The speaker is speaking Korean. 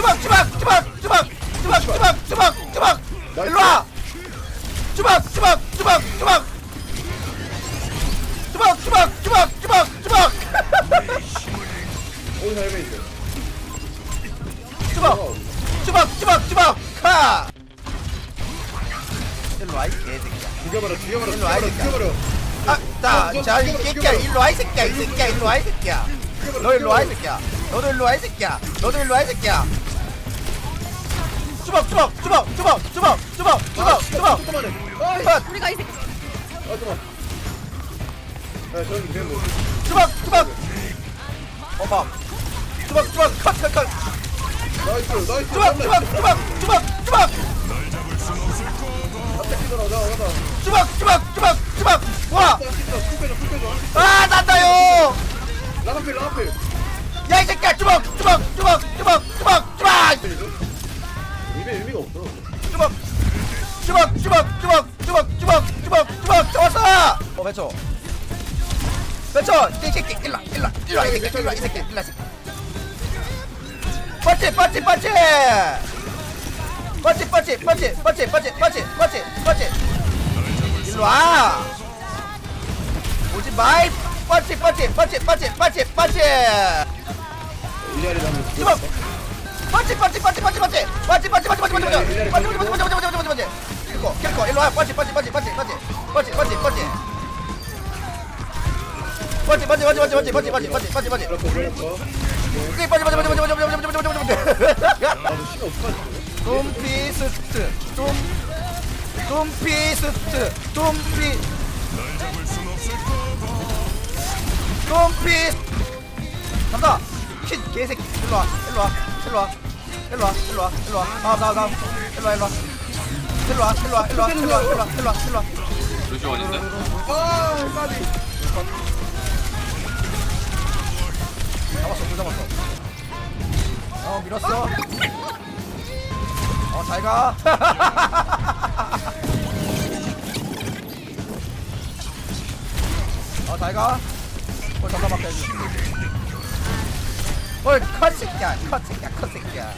주먹 주먹 주먹 주먹 주먹 주먹 주먹 주먹 일로 와 주먹 주먹 주먹 주먹 주먹 주먹 주먹 주먹 주먹 오늘 살고 있어. 주먹 주먹 주먹 주먹 카 일로 와 이 개새끼야 죽여버려, 죽여버려, 일로 와, 이 죽여버려, 새끼야. 죽여버려. 아자자이 새끼야 일로 와 이 새끼야 이 새끼야 일로 와 이 새끼야 너 일로 와 이 새끼야 너도 일로 와 이 새끼야 너도 일로 와 이 새끼야 주먹 주먹 주먹 주먹 주먹 주먹 주먹 주먹 조금만해. 아이, 컷 우리가 이 새끼 아, 잠깐만. 야, 저기 그냥 뭐. 주먹 주먹 어머 주먹 주먹 컷컷컷 나이스, 나이스. 주먹 주먹 주먹 주먹 주먹 앞에 뛰더라, 나, 나, 나. 주먹 주먹 주먹 주먹 나 뛰더라, 풀 빼줘, 풀 빼줘. 와아 난다요 라나필, 라나필. 야 이 새끼야 주먹 주먹 주먹 어 맺혀 맺혀 이 새끼 와, 일로 와, 이 새끼 와, 이 새끼 이 새끼 빠지 빠지 빠지 빠지 빠지 빠지 빠지 빠지 빠지 빠지 빠지 일로 와 오지 마이 빠지 빠지 빠지 빠지 빠지 빠지 이 자리에 한번 주먹 빠지 빠지 빠지 빠지 빠지 빠지 빠지 빠지 빠지 빠지 빠지 빠지 빠지 빠지 빠지 빠지 빠지 빠지 킬코 킬코 일로 와 빠지 빠지 빠지 빠지 빠지 빠지 빠지 빠지 빠지 빠지 빠지 빠지 빠지 빠지 빠지 빠지 그렇고, 그렇고. 빠지 빠지 빠지 빠지 빠지 빠지 빠지 빠지 빠지 빠지 나도 시간 없어. 둠피스트 둠 둠피스트 둠피 둠피 간다 킷 개새끼 일로 와 일로 와 일로 와 일로 와 일로 와 일로 와 다음 다음 다음 일로 와 일로 와 일로 와 일로 와 일로 와 일로 와 일로 와 일로 와 일로 와 루시 원인데? 아, 까비. 잡았어. 어 밀었어. 어 잘가. 어 잘가. 어 잠깐 막혀야지 헐 컷새끼야 컷 새끼야 컷 새끼야